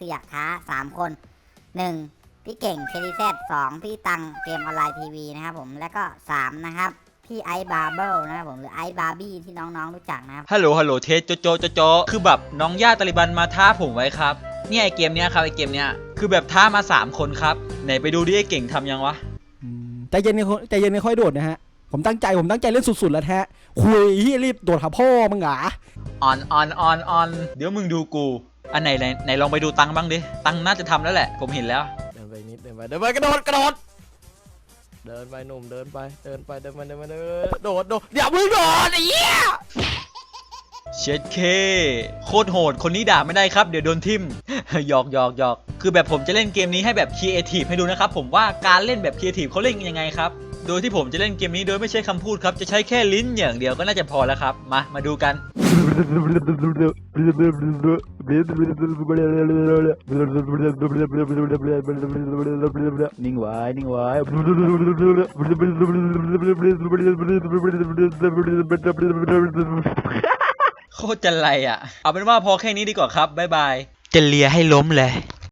คืออยากท้าสามคนหนึ่งพี่เก่งเคลีแซดสองพี่ตังเกมออนไลน์ทีวีนะครับผมแล้วก็สามนะครับ พี่ไอซ์บาร์เบิลนะครับผมหรือไอซ์บาร์บี้ที่น้องๆรู้จักนะครับ ฮัลโหลฮัลโหลเทสโจโจโจโจคือแบบน้องย่าตาลิบันมาท้าผมไว้ครับ เนี่ยไอเกมเนี้ยครับไอเกมเนี้ยคือแบบท้ามา 3 คนครับ ไหนไปดูดิไอเก่งทำยังวะ อืมใจเย็นนี่ใจเย็นนี่ค่อยโดดนะฮะ ผมตั้งใจผมตั้งใจเล่นสุดๆแล้วแท้คุยที่รีบโดดหาพ่อมึงเหรอ ออนออนออนออนเดี๋ยวมึงดูกู อันไหนไหนไหนลองไปดูตังค์บ้างดิ ตังค์น่าจะทำแล้วแหละ ผมเห็นแล้ว เดินไปนิดเดินไปเดินไปกระโดดกระโดดเดินไปหนุ่มเดินไปเดินไปเดินไปเดินไปเดินโดดโดดเดี๋ยวมึงโดดไอ้เหี้ยเช็ดเค โคตรโหด คนนี้ด่าไม่ได้ครับ เดี๋ยวโดนทิม หยอกหยอกหยอกคือแบบผมจะเล่นเกมนี้ให้แบบครีเอทีฟให้ดูนะครับ ผมว่าการเล่นแบบครีเอทีฟเขาเล่นยังไงครับ โดยที่ผมจะเล่นเกมนี้โดยไม่ใช้คำพูดครับ จะใช้แค่ลิ้นอย่างเดียวก็น่าจะพอแล้วครับ มา มาดูกัน นิ่งไว้นิ่งไว้โคตรจะไรอะ เอาเป็นว่าพอแค่นี้ดีกว่าครับ บ๊ายบาย จะเลียให้ล้มเลย